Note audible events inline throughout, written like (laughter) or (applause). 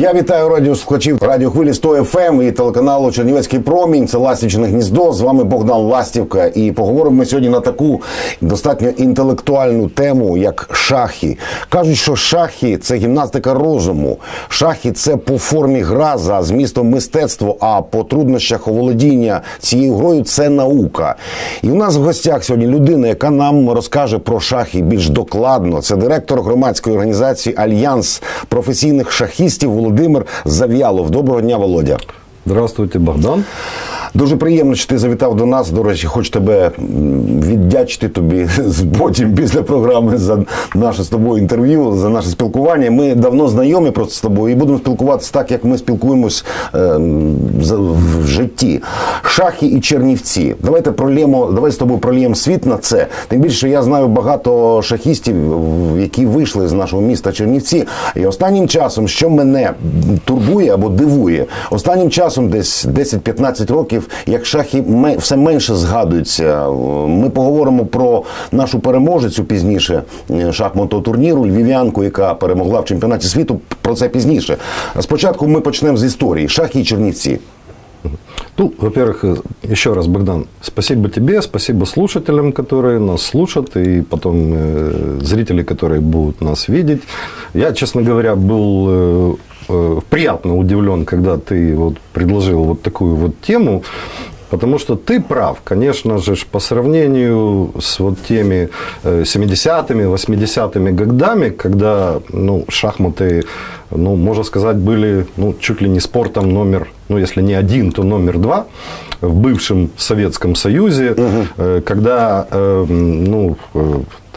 Я вітаю радіослухачів радіохвилі 100 FM ем і телеканалу Чернівецький промінь. Це Ластівчине гніздо. З вами Богдан Ластівка. І поговоримо ми сьогодні на таку достатньо інтелектуальну тему, як шахи. Кажуть, що шахи це гімнастика розуму. Шахи це по формі гра за змістом мистецтво, а по труднощах оволодіння цією грою це наука. І у нас в гостях сьогодні людина, яка нам розкаже про шахи більш докладно. Це директор громадської організації Альянс професійних шахістів. Володимир Зав'ялов. Доброго дня, Володя. Здравствуйте, Богдан. Дуже приємно, що ти завітав до нас. До речі, хочу тебе віддячити тобі (laughs) потім після програми за наше з тобою інтерв'ю, за наше спілкування. Ми давно знайомі просто з тобою і будемо спілкуватися так, як ми спілкуємось е, в житті. Шахи і Чернівці. Давайте пролємо, давай з тобою проліємо світ на це. Тим більше я знаю багато шахістів, які вийшли з нашого міста Чернівці. І останнім часом, що мене турбує або дивує, останнім часом, десь 10-15 років років, як шахи все менше згадуються. Ми поговоримо про нашу переможецю пізніше е, шахматного турніру Львів'янку, яка перемогла в чемпіонаті світу. Про це пізніше. Спочатку ми почнемо з історії шахи і Чернівці. Ну, во-первых, еще раз, Богдан, спасибо тебе, спасибо слушателям, которые нас слушают, и потом э, зрители, которые будут нас видеть. Я, честно говоря, был э, Э, приятно удивлен, когда ты вот предложил вот такую вот тему. Потому что ты прав, конечно же, по сравнению с вот теми 70-ми, э, 80-ми годами, когда ну, шахматы, ну, можно сказать, были ну, чуть ли не спортом номер, ну, если не один, то номер два в бывшем Советском Союзе, угу. когда ну,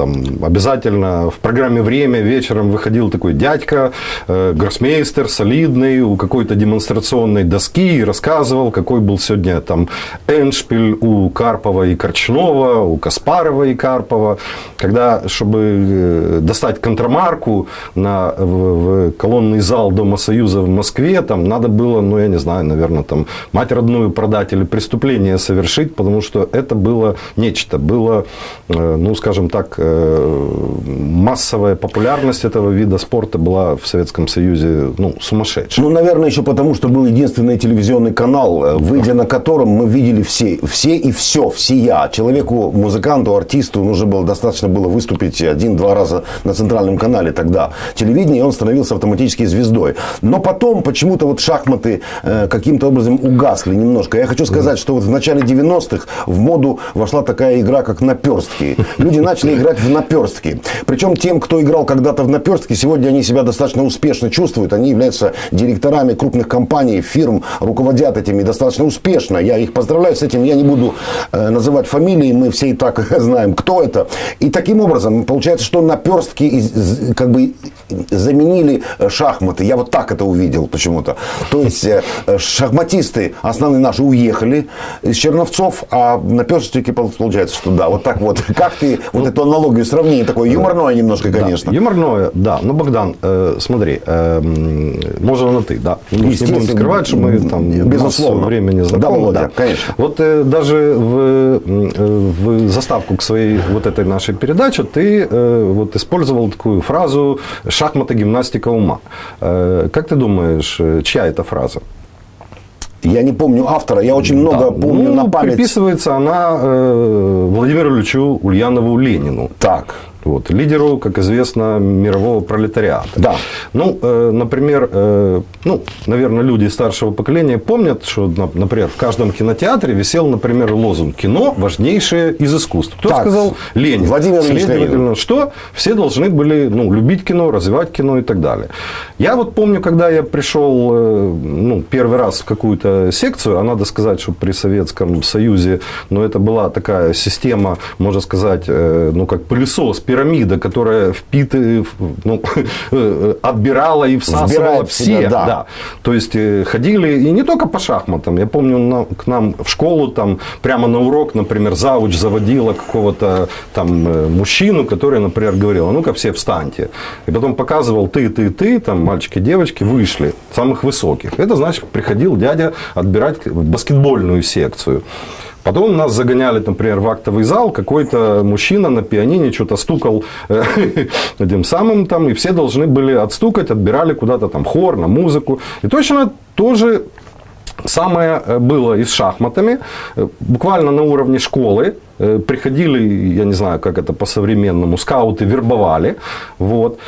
там обязательно в программе «Время» вечером выходил такой дядька, э, гроссмейстер, солидный, у какой-то демонстрационной доски и рассказывал, какой был сегодня там эншпиль у Карпова и Корчнова, у Каспарова и Карпова. Когда, чтобы э, достать контрамарку на, в, в колонный зал Дома Союза в Москве, там надо было, ну, я не знаю, наверное, там мать родную продать или преступление совершить, потому что это было нечто. Было, э, ну, скажем так, э, массовая популярность этого вида спорта была в Советском Союзе ну, сумасшедшая. Ну, наверное, еще потому, что был единственный телевизионный канал, э, выйдя на котором мы видели все, все и все, все я. Человеку, музыканту, артисту нужно было достаточно было выступить один-два раза на центральном канале тогда. Телевидение, и он становился автоматически звездой. Но потом почему-то вот шахматы э, каким-то образом угасли немножко. Я хочу сказать, что вот в начале 90-х в моду вошла такая игра, как наперстки. Люди начали играть в наперстки. Причем тем, кто играл когда-то в наперстки, сегодня они себя достаточно успешно чувствуют. Они являются директорами крупных компаний, фирм, руководят этими достаточно успешно. Я их поздравляю с этим. Я не буду э, называть фамилии, мы все и так (laughs) знаем, кто это. И таким образом получается, что наперстки как бы заменили э, шахматы. Я вот так это увидел почему-то. То есть э, шахматисты основные наши уехали из Черновцов, а наперстки получается, что да, вот так вот. Как ты вот эту аналогию аналогию, сравнение такое юморное немножко, конечно. Да, юморное, да. Ну, Богдан, э, смотри, э, можно на ты, да. Мы не будем скрывать, что мы там безусловно времени знакомы. Да, Володя, да. конечно. Вот э, даже в, э, в заставку к своей вот этой нашей передаче ты э, вот использовал такую фразу «шахматы, гимнастика ума». Э, как ты думаешь, э, чья это фраза? Я не помню автора, я очень много да. помню ну, на память. Приписывается она э, Владимиру Ильичу Ульянову Ленину. Так. Вот, лидеру, как известно, мирового пролетариата. Да. Ну, э, например, э, ну, наверное, люди старшего поколения помнят, что, например, в каждом кинотеатре висел, например, лозунг «Кино – важнейшее из искусств». Кто так, сказал? Ленин. Владимир Следовательно, что все должны были ну, любить кино, развивать кино и так далее. Я вот помню, когда я пришел э, ну, первый раз в какую-то секцию, а надо сказать, что при Советском Союзе, ну, это была такая система, можно сказать, э, ну, как пылесос пирамида, которая впитывала, ну, (laughs) отбирала и всасывала все. Себя, да. да. То есть э, ходили и не только по шахматам. Я помню, на, к нам в школу там прямо на урок, например, зауч заводила какого-то там э, мужчину, который, например, говорил, а ну-ка все встаньте. И потом показывал ты, ты, ты, там мальчики, девочки вышли, самых высоких. Это значит, приходил дядя отбирать баскетбольную секцию. Потом нас загоняли, например, в актовый зал, какой-то мужчина на пианине что-то стукал э, (laughs) этим самым там, и все должны были отстукать, отбирали куда-то там хор, на музыку. И точно тоже самое э, было и с шахматами, э, буквально на уровне школы, приходили, я не знаю, как это по-современному, скауты вербовали, вот,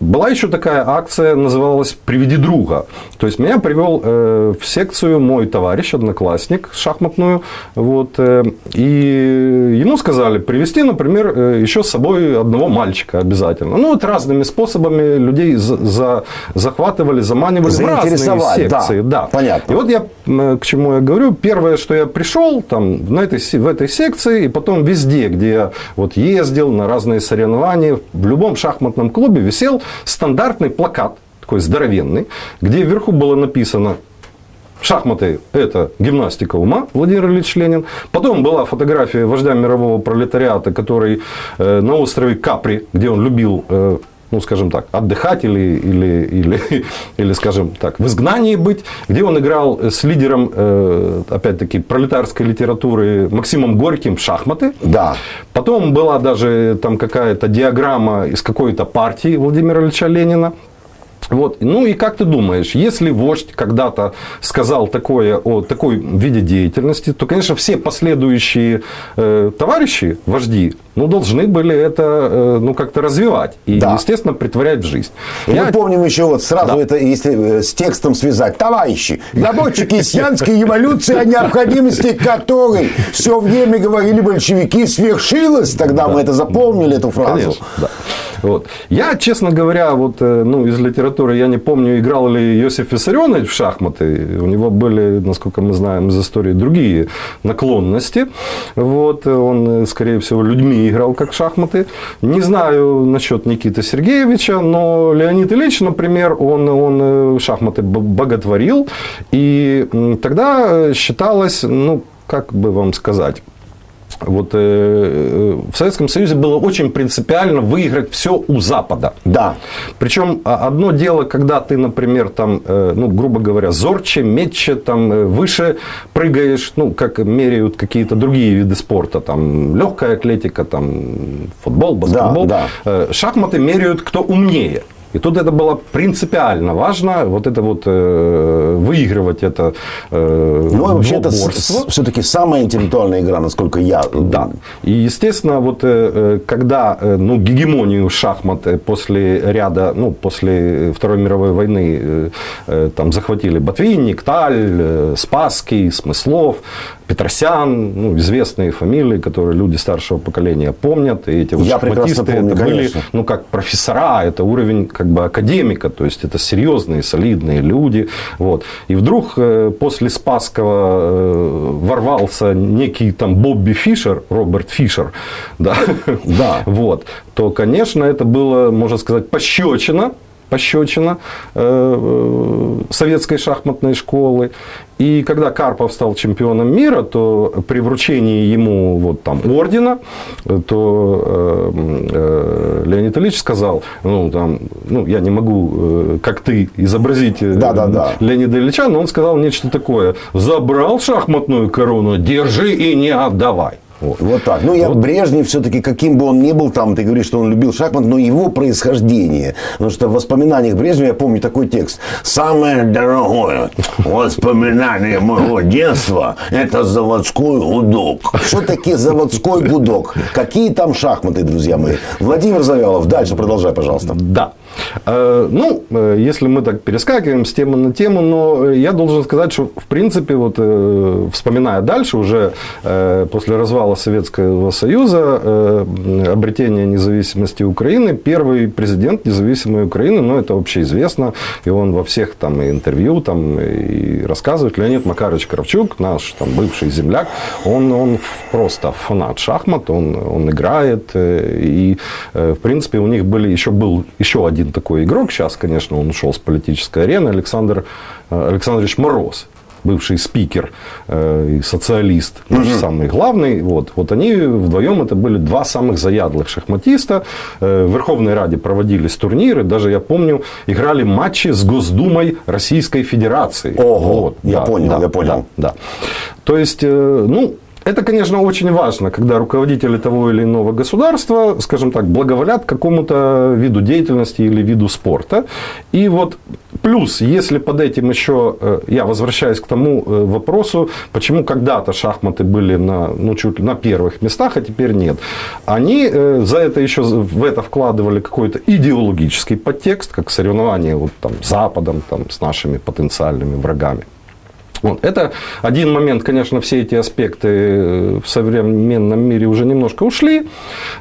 была еще такая акция, называлась «Приведи друга». То есть меня привел э, в секцию мой товарищ, одноклассник шахматную. Вот, э, и ему сказали привести, например, э, еще с собой одного мальчика обязательно. Ну, вот разными способами людей за, за, захватывали, заманивали в разные секции. Да, да. Понятно. И вот я э, к чему я говорю. Первое, что я пришел там, на этой, в этой секции, и потом везде, где я вот ездил на разные соревнования, в любом шахматном клубе висел стандартный плакат, такой здоровенный, где вверху было написано Шахматы – это гимнастика ума, Владимир Ильич Ленин. Потом была фотография вождя мирового пролетариата, который э, на острове Капри, где он любил э, ну, скажем так, отдыхать или, или, или, (laughs) или, скажем так, в изгнании быть, где он играл с лидером, э, опять-таки, пролетарской литературы Максимом Горьким в шахматы. Да. Потом была даже там какая-то диаграмма из какой-то партии Владимира Ильича Ленина. Вот. Ну и как ты думаешь, если вождь когда-то сказал такое о такой виде деятельности, то, конечно, все последующие э, товарищи, вожди, ну, должны были это э, ну, как-то развивать и, да. естественно, притворять в жизнь. И Я... Мы помним еще вот сразу да. это, если э, с текстом связать. Товарищи, рабочие крестьянской революции, о необходимости которой все время говорили большевики, свершилась. Тогда да. мы это запомнили, эту фразу. Конечно, да. Вот. Я, честно говоря, вот, э, ну, из литературы я не помню, играл ли Иосиф Виссарионович в шахматы. У него были, насколько мы знаем из истории, другие наклонности. Вот. Он, скорее всего, людьми играл как шахматы. Не знаю насчет Никиты Сергеевича, но Леонид Ильич, например, он, он э, шахматы боготворил. И тогда считалось, ну, как бы вам сказать, вот э, э, в Советском Союзе было очень принципиально выиграть все у Запада. Да. Причем а, одно дело, когда ты, например, там, э, ну, грубо говоря, зорче, метче, там, э, выше прыгаешь, ну, как меряют какие-то другие виды спорта, там, легкая атлетика, там, футбол, баскетбол. Да, да. Э, шахматы меряют, кто умнее. И тут это было принципиально важно, вот это вот э, выигрывать это э, Ну, вообще это все-таки самая интеллектуальная игра, насколько я... Да. И, естественно, вот э, э когда э, ну, гегемонию шахмат после ряда, ну, после Второй мировой войны э, э, там захватили Ботвинник, Таль, э, Спасский, Смыслов, Петросян, ну, известные фамилии, которые люди старшего поколения помнят. И эти вот Я шахматисты помню, это были, ну, как профессора, это уровень как бы академика, то есть это серьезные, солидные люди. Вот. И вдруг э, после Спасского э, ворвался некий там Бобби Фишер, Роберт Фишер, да, да. (laughs) вот, то, конечно, это было, можно сказать, пощечина пощечина э, э, советской шахматной школы. И когда Карпов стал чемпионом мира, то при вручении ему вот там ордена, то э, э, Леонид Ильич сказал, ну там, ну я не могу, э, как ты, изобразить да, да, да. Леонида Ильича, но он сказал нечто такое: забрал шахматную корону, держи и не отдавай. Вот, вот так. Ну, я вот. Брежнев все-таки, каким бы он ни был там, ты говоришь, что он любил шахмат, но его происхождение. Потому что в воспоминаниях Брежнева я помню такой текст. Самое дорогое воспоминание моего детства – это заводской гудок. Что такие заводской гудок? Какие там шахматы, друзья мои? Владимир Завялов, дальше продолжай, пожалуйста. Да. Э, ну, э, если мы так перескакиваем с темы на тему, но я должен сказать, что в принципе, вот э, вспоминая дальше, уже после развала Советского Союза, обретения независимости Украины, первый президент независимой Украины, ну, это общеизвестно, и он во всех там интервью там и рассказывает, Леонид Макарович Кравчук, наш там бывший земляк, он, он просто фанат шахмат, он, он играет, и в принципе у них были, еще был еще один один такой игрок, сейчас, конечно, он ушел с политической арены, Александр э, Александрович Мороз бывший спикер э, и социалист, наш угу. самый главный. Вот, вот они вдвоем это были два самых заядлых шахматиста. Э, в Верховной Раде проводились турниры. Даже я помню, играли матчи с Госдумой Российской Федерации. Ого, вот, я да, понял, да, я понял. Да, да. То есть, ну, это, конечно, очень важно, когда руководители того или иного государства, скажем так, благоволят какому-то виду деятельности или виду спорта. И вот плюс, если под этим еще, э, я возвращаюсь к тому э, вопросу, почему когда-то шахматы были на, ну, чуть ли на первых местах, а теперь нет. Они э, за это еще в это вкладывали какой-то идеологический подтекст, как соревнование вот, там, с Западом, там, с нашими потенциальными врагами. Вот. Это один момент, конечно, все эти аспекты э, в современном мире уже немножко ушли.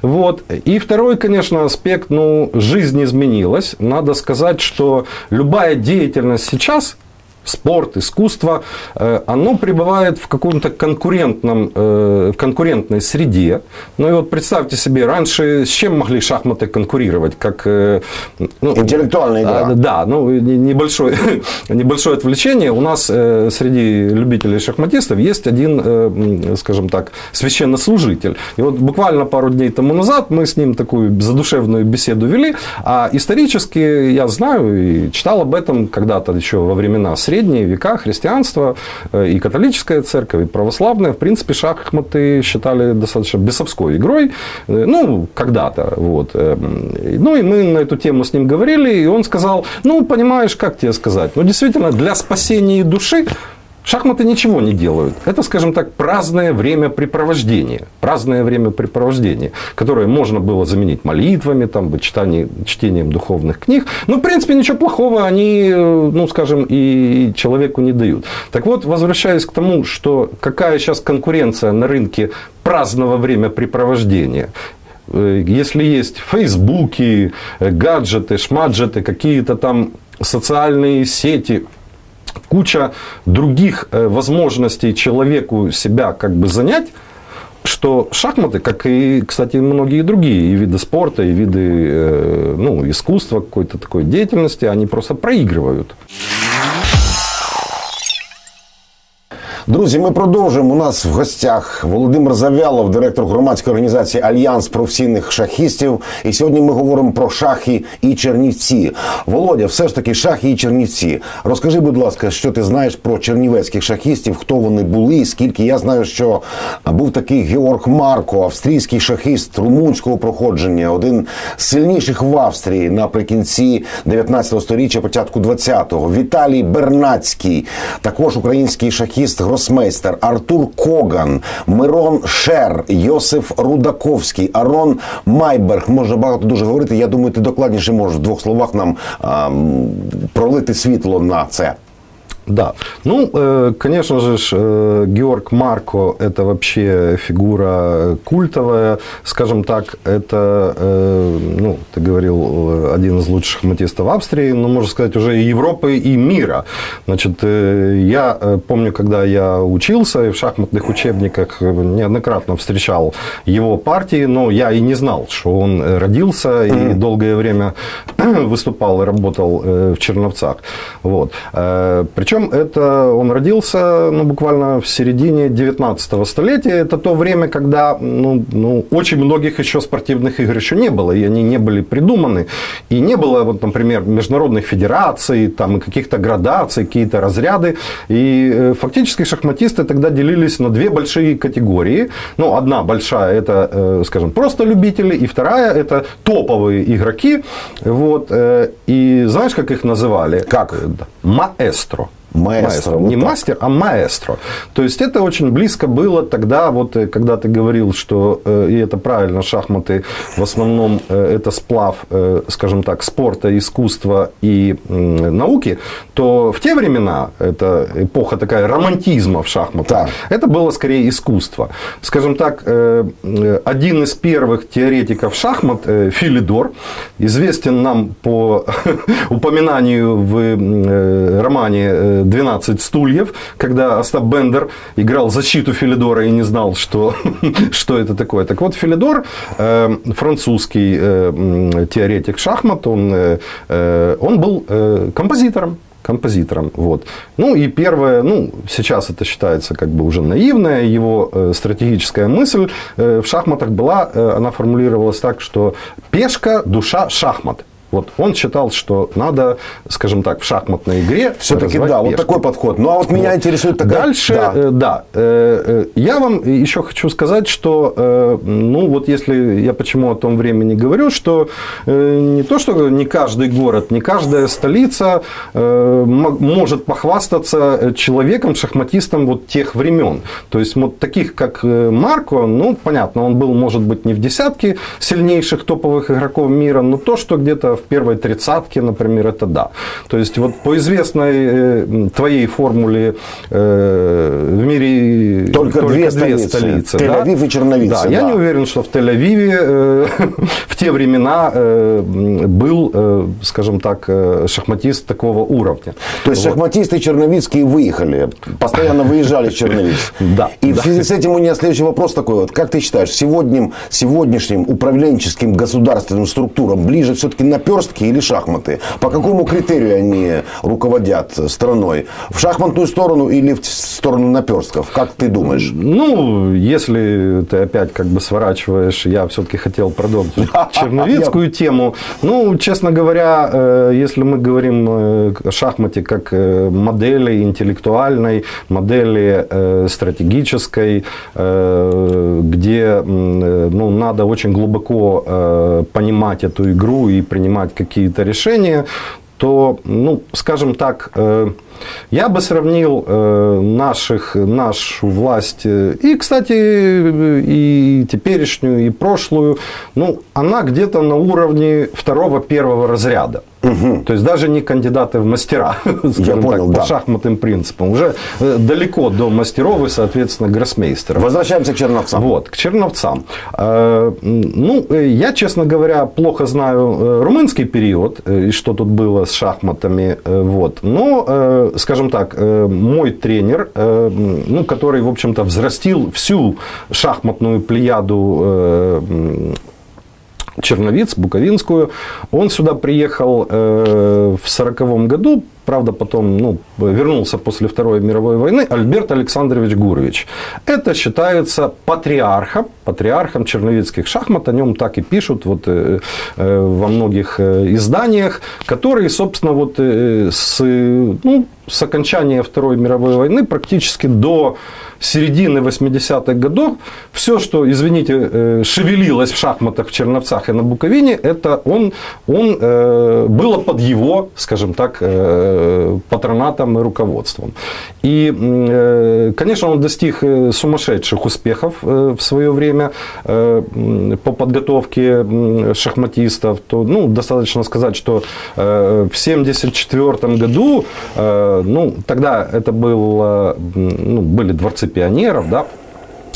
Вот. И второй, конечно, аспект, ну, жизнь изменилась. Надо сказать, что любая деятельность сейчас – спорт, искусство, э, оно пребывает в каком-то конкурентном, э, в конкурентной среде. Ну и вот представьте себе, раньше с чем могли шахматы конкурировать? Как, э, ну, Интеллектуальная игра. Да, ну небольшое, (laughs) небольшое отвлечение. У нас среди любителей шахматистов есть один, скажем так, священнослужитель. И вот буквально пару дней тому назад мы с ним такую задушевную беседу вели. А исторически я знаю и читал об этом когда-то еще во времена средние века христианство э, и католическая церковь, и православная, в принципе, шахматы считали достаточно бесовской игрой, э, ну, когда-то, вот. Э, ну, и мы на эту тему с ним говорили, и он сказал, ну, понимаешь, как тебе сказать, ну, действительно, для спасения души Шахматы ничего не делают. Это, скажем так, праздное времяпрепровождение. Праздное времяпрепровождение, которое можно было заменить молитвами, там, читанием, чтением духовных книг. Но, в принципе, ничего плохого они, ну, скажем, и человеку не дают. Так вот, возвращаясь к тому, что какая сейчас конкуренция на рынке праздного времяпрепровождения. Э, если есть фейсбуки, э, гаджеты, шмаджеты, какие-то там социальные сети, куча других э, возможностей человеку себя как бы занять, что шахматы, как и, кстати, многие другие и виды спорта, и виды э, ну, искусства, какой-то такой деятельности, они просто проигрывают. Друзі, ми продовжуємо. У нас в гостях Володимир Завялов, директор громадської організації Альянс професійних шахістів. І сьогодні ми говоримо про шахи і Чернівці. Володя, все ж таки, шахи і Чернівці. Розкажи, будь ласка, що ти знаєш про чернівецьких шахістів, хто вони були, скільки я знаю, що був такий Георг Марко, австрійський шахіст румунського проходження, один з сильніших в Австрії наприкінці 19 століття, початку 20-го. Віталій Бернацький, також український шахіст гросмейстер, Артур Коган, Мирон Шер, Йосиф Рудаковський, Арон Майберг. Можна багато дуже говорити. Я думаю, ти докладніше можеш в двох словах нам а, пролити світло на це. Да. Ну, э, конечно же, э, Георг Марко – это вообще фигура культовая. Скажем так, это, э, ну, ты говорил, один из лучших шахматистов Австрии, но, можно сказать, уже и Европы, и мира. Значит, я помню, когда я учился, и в шахматных учебниках неоднократно встречал его партии, но я и не знал, что он родился и долгое время (clears throat) выступал и работал в Черновцах. Вот. Причем причем это он родился ну, буквально в середине 19 столетия. Это то время, когда ну, ну, очень многих еще спортивных игр еще не было, и они не были придуманы. И не было, вот, например, международных федераций, там, и каких-то градаций, какие-то разряды. И э, фактически шахматисты тогда делились на две большие категории. Ну, одна большая, это, э, скажем, просто любители, и вторая, это топовые игроки. Вот. Э, и знаешь, как их называли? Как? Маэстро. Маэстро. Не так. мастер, а маэстро. То есть это очень близко было тогда, вот э, когда ты говорил, что, э, и это правильно, шахматы в основном э, это сплав, скажем так, спорта, искусства и науки, то в те времена, это эпоха такая романтизма в шахматах, да. это было скорее искусство. Скажем так, один из первых теоретиков шахмат, Филидор, известен нам по (laughs) упоминанию в романе 12 стульев, когда Остап Бендер играл защиту Филидора и не знал, что, (laughs) что это такое. Так вот, Филидор, э, французский э, теоретик шахмат, он, э, он был композитором композитором. Вот. Ну и первое, ну сейчас это считается как бы уже наивная, его э, стратегическая мысль э, в шахматах была, э, она формулировалась так, что пешка, душа, шахмат. Вот он считал, что надо, скажем так, в шахматной игре все-таки да, вот такой подход. Ну а вот меня вот. интересует такая... Дальше, да, э, да э, э, я вам еще хочу сказать, что, э, ну вот если я почему о том времени говорю, что э, не то, что не каждый город, не каждая столица э, может похвастаться человеком, шахматистом вот тех времен. То есть вот таких, как э, Марко, ну понятно, он был, может быть, не в десятке сильнейших топовых игроков мира, но то, что где-то в первой тридцатке, например, это да. То есть вот по известной э, твоей формуле э, в мире только, только две, две столицы. столицы Тель-Авив да? и Черновица. Да, да, я не уверен, что в Тель-Авиве э, в те времена был, скажем так, шахматист такого уровня. То есть вот. шахматисты черновицкие выехали, постоянно выезжали из Черновиц. Да. И в связи с этим у меня следующий вопрос такой вот. Как ты считаешь, сегодня, сегодняшним управленческим государственным структурам ближе все-таки наперстки или шахматы? По какому критерию они руководят страной? В шахматную сторону или в сторону наперстков? Как ты думаешь? Ну, если ты опять как бы сворачиваешь, я все-таки хотел продолжить (laughs) черновицкую тему. Ну, честно говоря, э, если мы говорим э, о шахмате как э, модели интеллектуальной, модели стратегической, где ну, надо очень глубоко понимать эту игру и принимать какие-то решения, то, ну, скажем так, я бы сравнил э, наших, нашу власть, э, и, кстати, и теперешнюю, и прошлую, ну, она где-то на уровне второго-первого разряда. Угу. То есть даже не кандидаты в мастера, (laughs) скажем понял, так, да. по шахматным принципам. Уже э, далеко до мастеров и, соответственно, гроссмейстеров. Возвращаемся к черновцам. Вот, к черновцам. Ну, я, честно говоря, плохо знаю румынский период и что тут было с шахматами. Вот. Но скажем так, э, мой тренер, э, ну, который, в общем-то, взрастил всю шахматную плеяду э, Черновиц, Буковинскую. Он сюда приехал в сороковом году, правда, потом ну, вернулся после Второй мировой войны, Альберт Александрович Гурович. Это считается патриархом, патриархом черновицких шахмат, о нем так и пишут вот, э, э, во многих э, изданиях, который, собственно, вот, с, ну, с окончания Второй мировой войны практически до середины 80-х годов все, что, извините, э, шевелилось в шахматах в Черновцах и на Буковине, это он, он э, было под его, скажем так, э, патронатом и руководством. И, конечно, он достиг сумасшедших успехов в свое время по подготовке шахматистов. То, ну, достаточно сказать, что в 1974 году, ну, тогда это был, ну, были дворцы пионеров, да,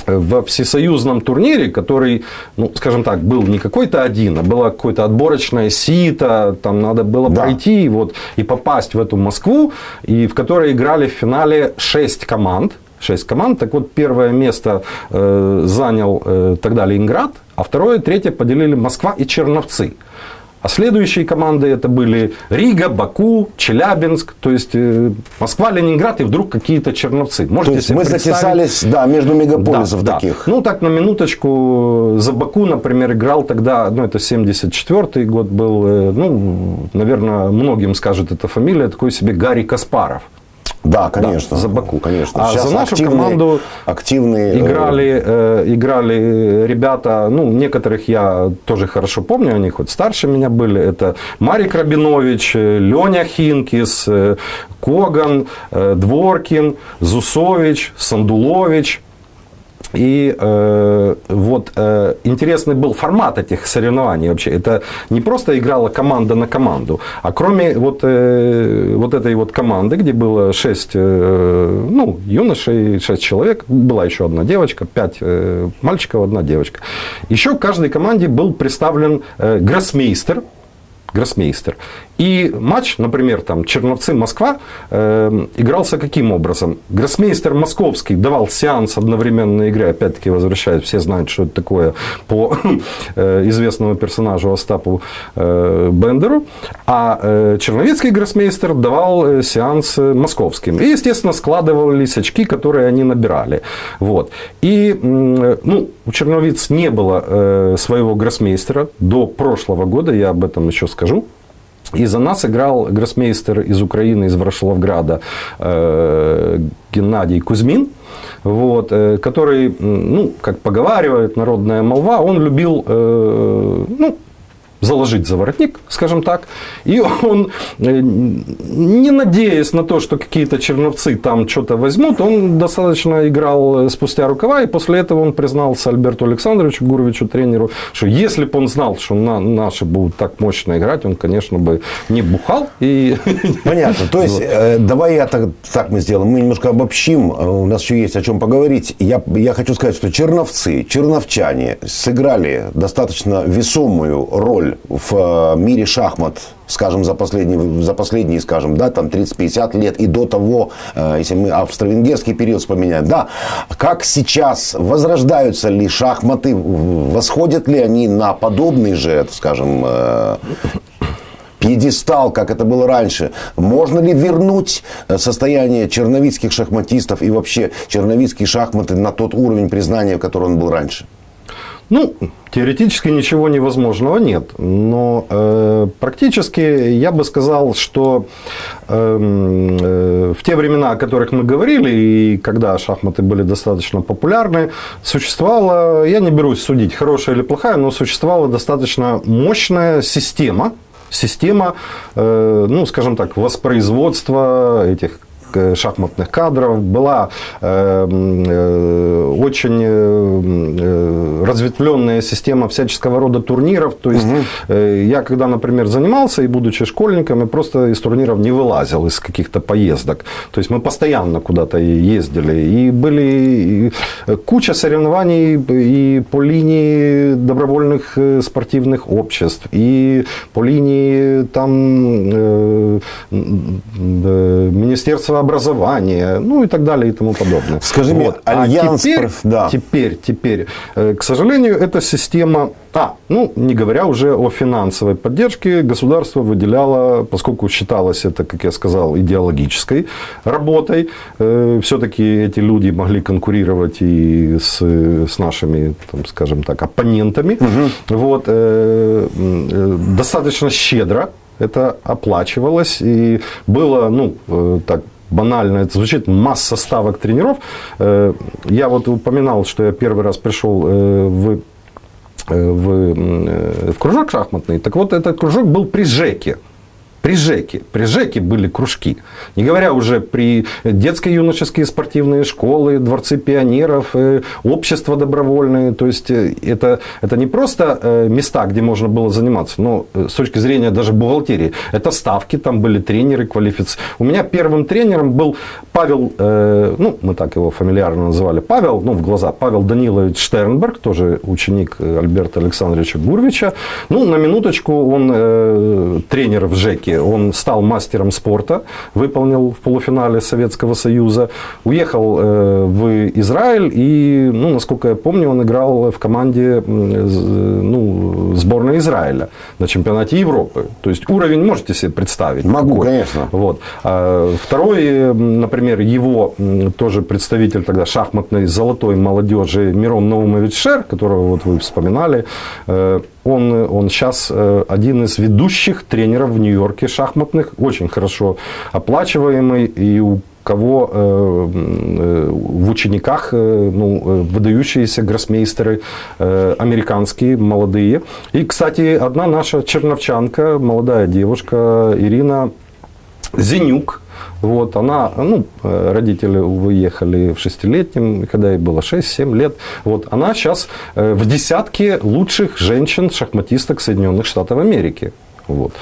в всесоюзном турнире, который, ну, скажем так, был не какой-то один, а было какое-то отборочное сито, там надо было да. пройти вот, и попасть в эту Москву, и в которой играли в финале 6 команд, 6 команд. Так вот, первое место э, занял э, тогда Ленинград, а второе, третье поделили Москва и Черновцы. А следующие команды это были Рига, Баку, Челябинск, то есть э, Москва, Ленинград и вдруг какие-то Черновцы. Можете то есть мы затесались да, между мегаполисов да, таких. Да. Ну так на минуточку за Баку, например, играл тогда, ну это 74 год был, э, ну, наверное, многим скажет эта фамилия, такой себе Гарри Каспаров. Да, конечно. Да, за Баку. Конечно. А Сейчас за нашу активные, команду активные... играли, э, играли ребята, ну, некоторых я тоже хорошо помню, они хоть старше меня были. Это Марик Рабинович, э, Леня Хинкис, э, Коган, э, Дворкин, Зусович, Сандулович. И э, вот э, интересный был формат этих соревнований вообще. Это не просто играла команда на команду, а кроме вот, э, вот этой вот команды, где было 6 э, ну, юношей, 6 человек, была еще одна девочка, 5 э, мальчиков, одна девочка. Еще к каждой команде был представлен э, гроссмейстер, гроссмейстер. И матч, например, там Черновцы-Москва э, игрался каким образом? Гроссмейстер московский давал сеанс одновременной игры, опять-таки возвращаясь, все знают, что это такое по (laughs) э, известному персонажу Остапу э, Бендеру, а э, Черновецкий гроссмейстер давал э, сеанс э, московским. И, естественно, складывались очки, которые они набирали. Вот. И, э, ну, у Черновиц не было э, своего гроссмейстера до прошлого года, я об этом еще скажу. И за нас играл гроссмейстер из Украины, из Ворошиловграда э, Геннадий Кузьмин, вот, э, который, ну, как поговаривает народная молва, он любил, э, ну, заложить за воротник, скажем так. И он, э, не надеясь на то, что какие-то черновцы там что-то возьмут, он достаточно играл спустя рукава, и после этого он признался Альберту Александровичу Гуровичу, тренеру, что если бы он знал, что на, наши будут так мощно играть, он, конечно, бы не бухал. И... (laughs) Понятно. То есть, э, давай я так, так мы сделаем. Мы немножко обобщим. Э, у нас еще есть о чем поговорить. Я, я хочу сказать, что черновцы, черновчане сыграли достаточно весомую роль в э, мире шахмат, скажем, за последние, за последние скажем, да, там 30-50 лет и до того, э, если мы австро-венгерский период вспоминаем, да, как сейчас возрождаются ли шахматы, восходят ли они на подобный же, скажем, э, пьедестал, как это было раньше. Можно ли вернуть состояние черновицких шахматистов и вообще черновицкие шахматы на тот уровень признания, который он был раньше? Ну, теоретически ничего невозможного нет, но э, практически я бы сказал, что эм, э, в те времена, о которых мы говорили, и когда шахматы были достаточно популярны, существовала, я не берусь судить, хорошая или плохая, но существовала достаточно мощная система, система, э, ну, скажем так, воспроизводства этих Э, шахматных кадров, была э, э, очень разветвленная система всяческого рода турниров. То есть угу. я когда, например, занимался и будучи школьником, я просто из турниров не вылазил из каких-то поездок. То есть мы постоянно куда-то ездили. И были куча соревнований и по линии добровольных спортивных обществ, и по линии там Министерства образования, ну и так далее и тому подобное. Скажи вот. мне, Альянс... А теперь, да. теперь, теперь, э, к сожалению, эта система... А, ну, не говоря уже о финансовой поддержке, государство выделяло, поскольку считалось это, как я сказал, идеологической работой, э, все-таки эти люди могли конкурировать и с, с нашими, там, скажем так, оппонентами. Угу. Вот, э, достаточно щедро это оплачивалось и было, ну, так банально это звучит, масса ставок тренеров. Э, я вот упоминал, что я первый раз пришел э, в э, в, в кружок шахматный. Так вот, этот кружок был при ЖЭКе. При ЖЭКе. При ЖЭКе были кружки. Не говоря уже при детские юношеские спортивные школы, дворцы пионеров, э, общества добровольные. То есть э, это, это не просто э, места, где можно было заниматься, но с точки зрения даже бухгалтерии. Это ставки, там были тренеры квалифицированные. У меня первым тренером был Павел, ну, мы так его фамильярно называли, Павел, ну, в глаза, Павел Данилович Штернберг, тоже ученик Альберта Александровича Гурвича. Ну, на минуточку он тренер в ЖЭКе он стал мастером спорта, выполнил в полуфинале Советского Союза, уехал э, в Израиль и, ну, насколько я помню, он играл в команде ну, сборной Израиля на чемпионате Европы. То есть уровень можете себе представить? Могу, какой? конечно. Вот. А второй, например, его тоже представитель тогда шахматной золотой молодежи Мирон Наумович Шер, которого вот вы вспоминали, э, он, он сейчас э, один из ведущих тренеров в Нью-Йорке шахматных, очень хорошо оплачиваемый и у кого э, э, в учениках ну, выдающиеся гроссмейстеры американские, молодые. И, кстати, одна наша черновчанка, молодая девушка Ирина Зенюк, вот, она, ну, родители выехали в шестилетнем, когда ей было 6-7 лет. Вот, она сейчас э, в десятке лучших женщин-шахматисток Соединенных Штатов Америки. Вот.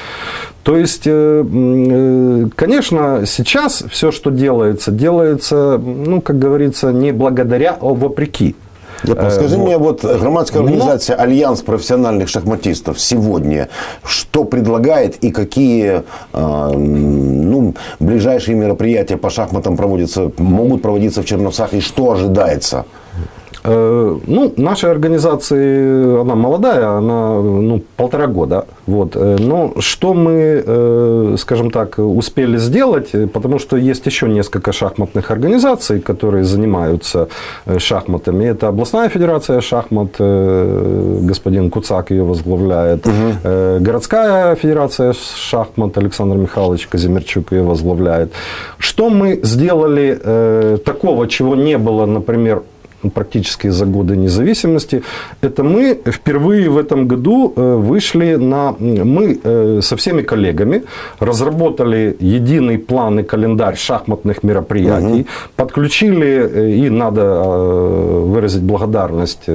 То есть, э, э, конечно, сейчас все, что делается, делается, ну, как говорится, не благодаря, а вопреки. Э, скажи вот. мне, вот громадская организация Но... Альянс профессиональных шахматистов сегодня что предлагает и какие э, ну, ближайшие мероприятия по шахматам проводятся, могут проводиться в Черновцах и что ожидается? Э, ну, нашей организации, она молодая, она ну, полтора года. Вот. Э, но что мы, э, скажем так, успели сделать, потому что есть еще несколько шахматных организаций, которые занимаются шахматами. Это областная федерация шахмат, господин Куцак ее возглавляет, угу. городская федерация шахмат, Александр Михайлович Казимирчук ее возглавляет. Что мы сделали такого, чего не было, например, практически за годы независимости, это мы впервые в этом году э, вышли на... Мы э, со всеми коллегами разработали единый план и календарь шахматных мероприятий, угу. подключили, э, и надо выразить благодарность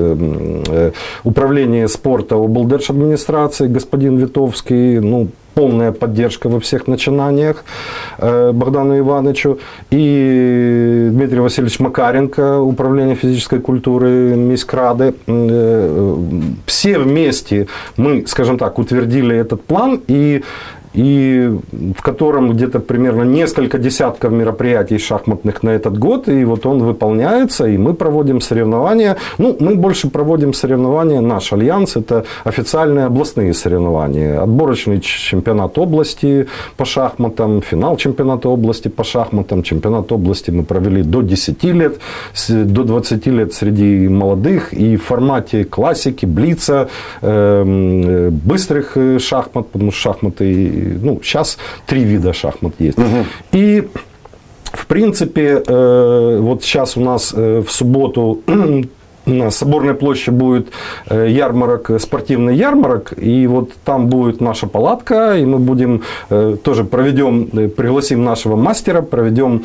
управлению спорта облдержадминистрации, господин Витовский, ну, полная поддержка во всех начинаниях э, Богдану Ивановичу. И Дмитрий Васильевич Макаренко, Управление физической культуры Мискрады. Э, все вместе мы, скажем так, утвердили этот план. И и в котором где-то примерно несколько десятков мероприятий шахматных на этот год, и вот он выполняется, и мы проводим соревнования. Ну, мы больше проводим соревнования, наш альянс, это официальные областные соревнования. Отборочный чемпионат области по шахматам, финал чемпионата области по шахматам, чемпионат области мы провели до 10 лет, до 20 лет среди молодых, и в формате классики, блица, эм, э, быстрых э, шахмат, потому что шахматы ну, сейчас три вида шахмат есть. Угу. И в принципе, э, вот сейчас у нас э, в субботу (clears throat) на Соборной площади будет э, ярмарок, спортивный ярмарок, и вот там будет наша палатка, и мы будем тоже проведем, пригласим нашего мастера, проведем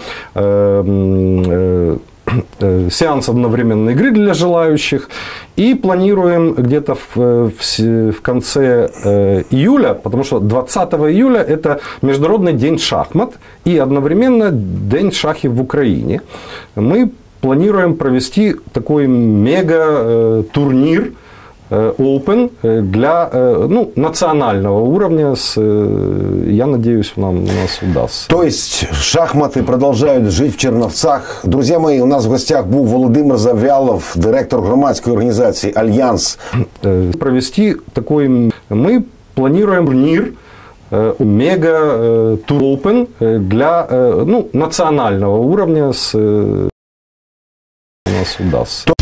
сеанс одновременной игры для желающих. И планируем где-то в, в, в конце э, июля, потому что 20 июля это Международный день шахмат и одновременно День шахи в Украине. Мы планируем провести такой мега э, турнир Э, open э, для э, ну, национального уровня. С, я надеюсь, нам, у нас удастся. То есть шахматы продолжают жить в Черновцах. Друзья мои, у нас в гостях был Володимир Завялов, директор громадской организации «Альянс». Провести такой... Мы планируем турнир мега тур open для ну, национального уровня с у нас удастся.